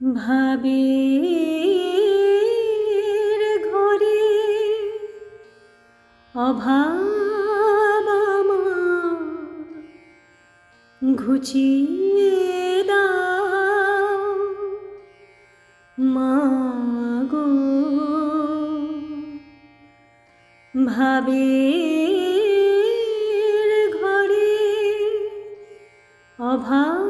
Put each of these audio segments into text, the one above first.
ভাবের ঘরে অভাব ঘুচিয়ে দাও। মাগো ভাবের ঘরে অভাব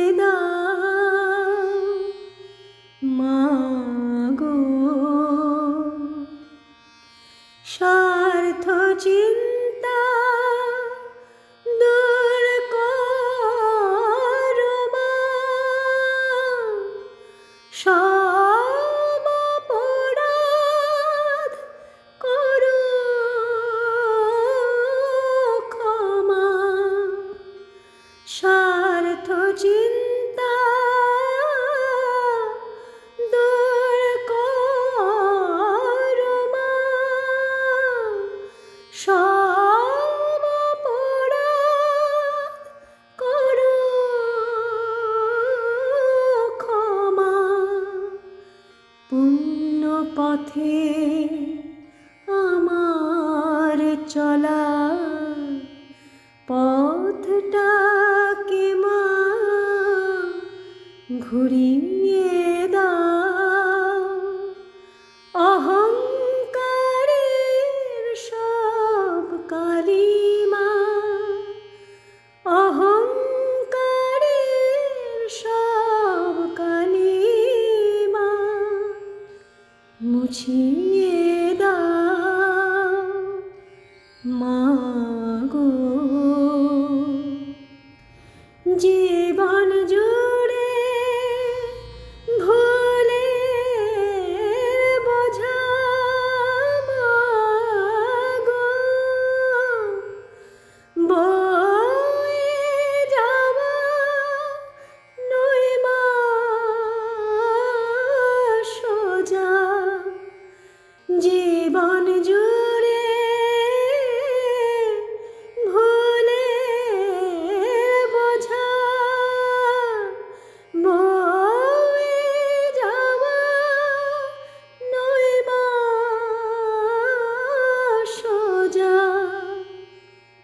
স্বার্থ চিন্তা দূর করো মা। সব অপরাধ করো স্বার্থ চিন্তা পথে আমার চলা পথটাকে মা ঘুরিয়ে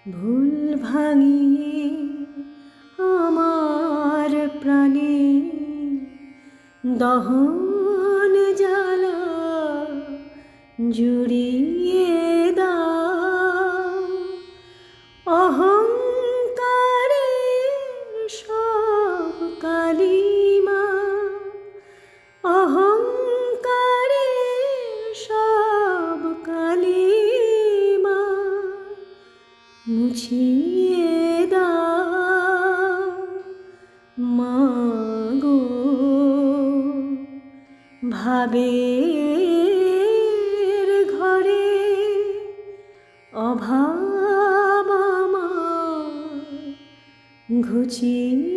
ভুল ভাঙিয়ে আমার প্রাণে দহন জ্বালা জুড়িয়ে মুছিয়ে দাও মাগো ভাবে ঘরে অভাব ঘুচিয়ে